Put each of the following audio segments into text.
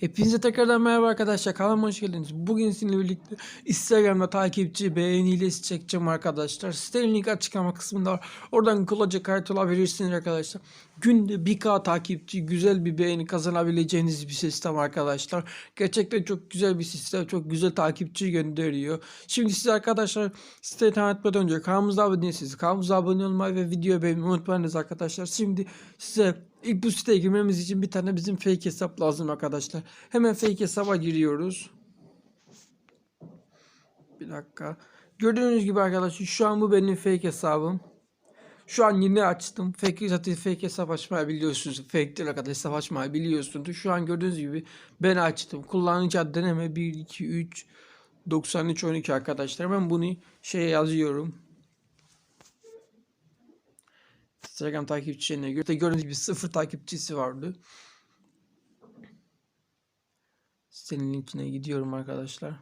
Hepinize tekrardan merhaba arkadaşlar. Kanalıma hoş geldiniz. Bugün sizinle birlikte Instagram'da takipçi beğeni hilesi çekeceğim arkadaşlar. Sitenin link açıklama kısmında var. Oradan kolayca kayıt olabilirsiniz arkadaşlar. Günde 1K takipçi güzel bir beğeni kazanabileceğiniz bir sistem arkadaşlar. Gerçekten çok güzel bir sistem. Çok güzel takipçi gönderiyor. Şimdi size arkadaşlar siteyi tanıtmadan önce kanalımıza abone değilsiniz. Kanalımıza abone olmayı ve videoyu beğenmeyi unutmayınız arkadaşlar. Şimdi size İlk bu siteye girmemiz için bir tane bizim fake hesap lazım arkadaşlar. Hemen fake hesaba giriyoruz. Bir dakika. Gördüğünüz gibi arkadaşlar şu an bu benim fake hesabım. Şu an yeni açtım. Fake zaten fake hesap açmayı biliyorsunuz. Fake değil arkadaşlar hesap açmayı biliyorsunuz. Şu an gördüğünüz gibi ben açtım. Kullanıcı adı deneme 1 2 3 93 12 arkadaşlar. Ben bunu şeye yazıyorum. Instagram takipçilerine göre de gördüğünüz gibi sıfır takipçisi vardı. Sitenin linkine gidiyorum arkadaşlar.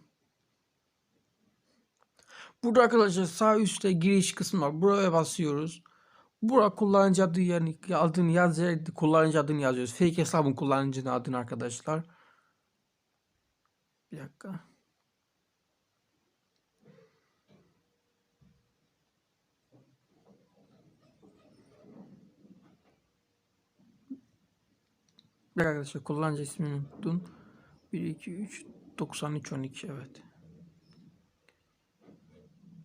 Burada arkadaşlar sağ üstte giriş kısmı var. Buraya basıyoruz. Bura kullanıcı adı yani adını yaz kullanıcı adını yazıyoruz. Fake hesabın kullanıcının adını arkadaşlar. Bir dakika. Bir arkadaşlar kullanıcı ismini unuttum. 1 2 3 93 12 evet.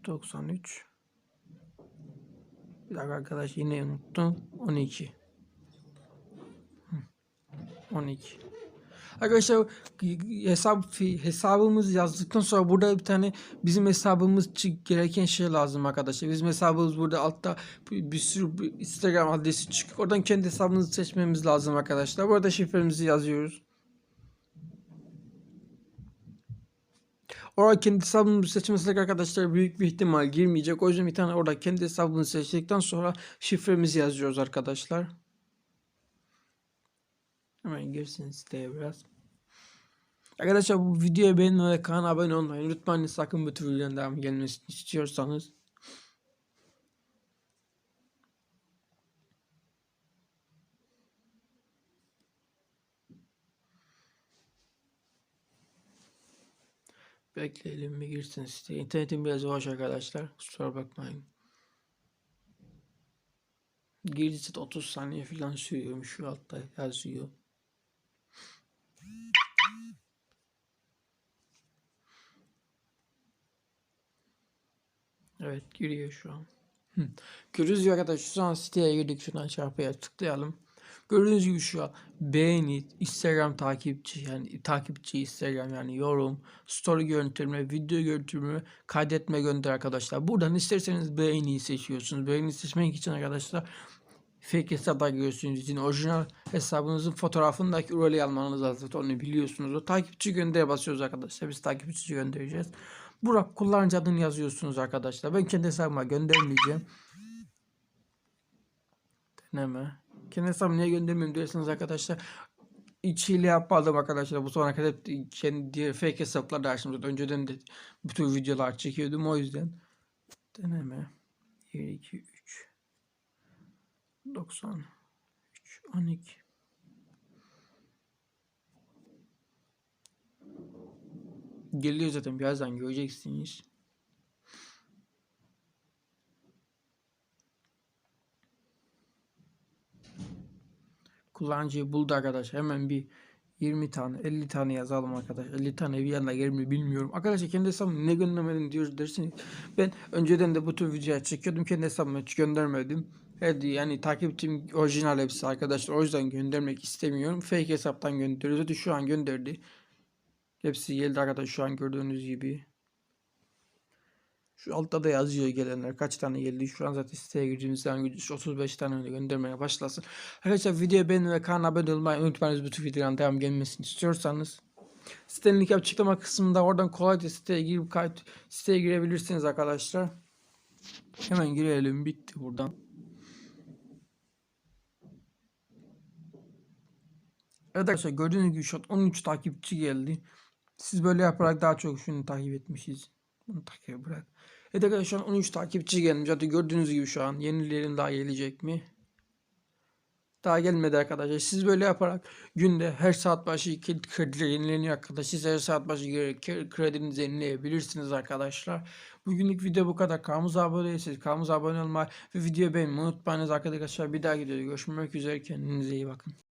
93 Bir dakika arkadaş yine unuttum. 12 Hı. 12 Arkadaşlar hesap hesabımız yazdıktan sonra burada bir tane bizim hesabımız gereken şey lazım arkadaşlar. Bizim hesabımız burada altta bir sürü bir Instagram adresi çıkıyor. Oradan kendi hesabımızı seçmemiz lazım arkadaşlar. Burada şifremizi yazıyoruz. Orada kendi hesabımızı seçmesek arkadaşlar büyük bir ihtimal girmeyecek. O yüzden bir tane orada kendi hesabını seçtikten sonra şifremizi yazıyoruz arkadaşlar. Hemen girsin siteye biraz. Arkadaşlar bu videoyu beğenin ve kanala abone olmayı unutmayın. Sakın bu tür videoların devam gelmesini istiyorsanız. Bekleyelim bir girsin siteye. İnternetim biraz yavaş arkadaşlar. Kusura bakmayın. Girdi 30 saniye falan sürüyormuş şu altta yazıyor. Evet giriyor şu an. Görüyoruz arkadaşlar şu an siteye girdik şuradan çarpıya tıklayalım. Gördüğünüz gibi şu an beğeni, Instagram takipçi yani takipçi Instagram yani yorum, story görüntüleme, video görüntüleme, kaydetme gönder arkadaşlar. Buradan isterseniz beğeniyi seçiyorsunuz. Beğeni seçmek için arkadaşlar fake hesaplar görüyorsunuz için orijinal hesabınızın fotoğrafındaki URL'yi almanız lazım. Onu biliyorsunuz. O takipçi gönder basıyoruz arkadaşlar. Biz takipçi göndereceğiz. Burak kullanıcı adını yazıyorsunuz arkadaşlar. Ben kendi hesabıma göndermeyeceğim. Deneme. Kendi hesabımı niye göndermiyorum diyorsanız arkadaşlar. İç hile yapmadım arkadaşlar. Bu sonra kadar hep kendi fake hesaplar açtım. Önceden de bütün videolar çekiyordum o yüzden. Deneme. 1, 2, 3. 93, 12. Geliyor zaten birazdan göreceksiniz. Kullanıcıyı buldu arkadaş. Hemen bir 20 tane 50 tane yazalım arkadaş. 50 tane bir yana gelir mi bilmiyorum. Arkadaşlar kendi hesabımı ne göndermedin diyor dersiniz. Ben önceden de bu tür çekiyordum. Kendi hesabımı hiç göndermedim. Evet yani takipçim orijinal hepsi arkadaşlar. O yüzden göndermek istemiyorum. Fake hesaptan gönderiyoruz. Zaten şu an gönderdi. Hepsi geldi arkadaşlar şu an gördüğünüz gibi. Şu altta da yazıyor gelenler. Kaç tane geldi. Şu an zaten siteye girdiğimiz zaman 35 tane göndermeye başlasın. Arkadaşlar videoyu beğenin ve kanala abone olmayı unutmayınız. Bütün videoların devam gelmesini istiyorsanız. Sitenin link açıklama kısmında oradan kolayca siteye girip kayıt siteye girebilirsiniz arkadaşlar. Hemen girelim. Bitti buradan. Evet arkadaşlar gördüğünüz gibi an 13 takipçi geldi. Siz böyle yaparak daha çok şunu takip etmişiz. Bunu takip bırak. Evet arkadaşlar şu an 13 takipçi gelmiş. Zaten gördüğünüz gibi şu an yenilerin daha gelecek mi? Daha gelmedi arkadaşlar. Siz böyle yaparak günde her saat başı kredi krediler yenileniyor arkadaşlar. Siz her saat başı kredinizi yenileyebilirsiniz arkadaşlar. Bugünlük video bu kadar. Kanalımıza abone değilseniz kanalımıza abone olmayı ve videoyu beğenmeyi unutmayınız arkadaşlar. Bir daha videoda görüşmek üzere. Kendinize iyi bakın.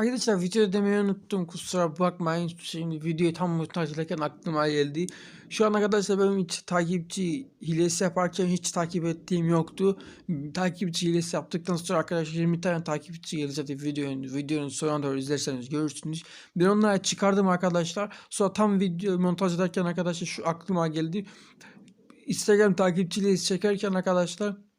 Arkadaşlar video demeyi unuttum. Kusura bakmayın. Şimdi videoyu tam montajlarken aklıma geldi. Şu an arkadaşlar benim hiç takipçi hilesi yaparken hiç takip ettiğim yoktu. Takipçi hilesi yaptıktan sonra arkadaşlar 20 tane takipçi zaten videonun, videonun sonuna doğru izlerseniz görürsünüz. Ben onları çıkardım arkadaşlar. Sonra tam video montaj ederken arkadaşlar şu aklıma geldi. Instagram takipçiliği çekerken arkadaşlar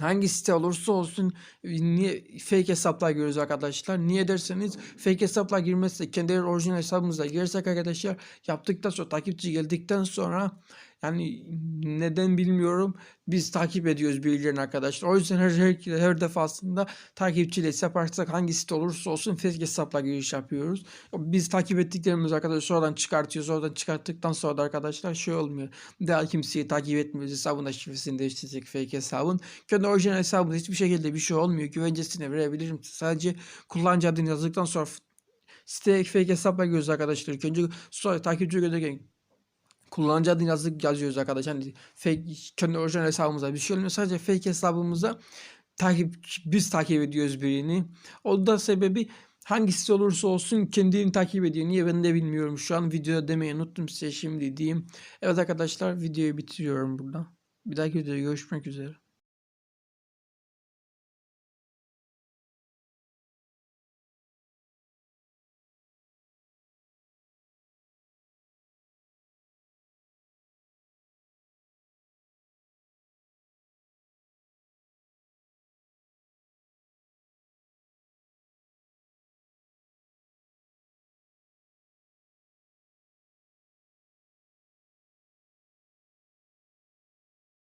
Hangi site olursa olsun niye fake hesaplar görüyoruz arkadaşlar. Niye derseniz fake hesaplar girmezse kendi orijinal hesabımıza girsek arkadaşlar yaptıktan sonra takipçi geldikten sonra yani neden bilmiyorum biz takip ediyoruz birilerini arkadaşlar. O yüzden her, her, her defasında takipçiyle yaparsak hangi site olursa olsun fake hesapla giriş yapıyoruz. Biz takip ettiklerimiz arkadaşlar sonradan çıkartıyoruz. Oradan çıkarttıktan sonra da arkadaşlar şey olmuyor. Daha kimseyi takip etmiyoruz. Hesabında şifresini değiştirecek fake hesabın. Kendi orijinal hesabında hiçbir şekilde bir şey olmuyor. Güvencesine verebilirim. Sadece kullanıcı adını yazdıktan sonra siteye fake hesapla giriyoruz arkadaşlar. İlk önce sonra takipçi gönderirken kullanıcı adını yazdık yazıyoruz arkadaşlar. Hani fake kendi orijinal hesabımıza bir şey olmuyor. Sadece fake hesabımıza takip biz takip ediyoruz birini. O da sebebi hangisi olursa olsun kendini takip ediyor. Niye ben de bilmiyorum. Şu an videoda demeyi unuttum size şimdi diyeyim. Evet arkadaşlar videoyu bitiriyorum burada. Bir dahaki videoda görüşmek üzere.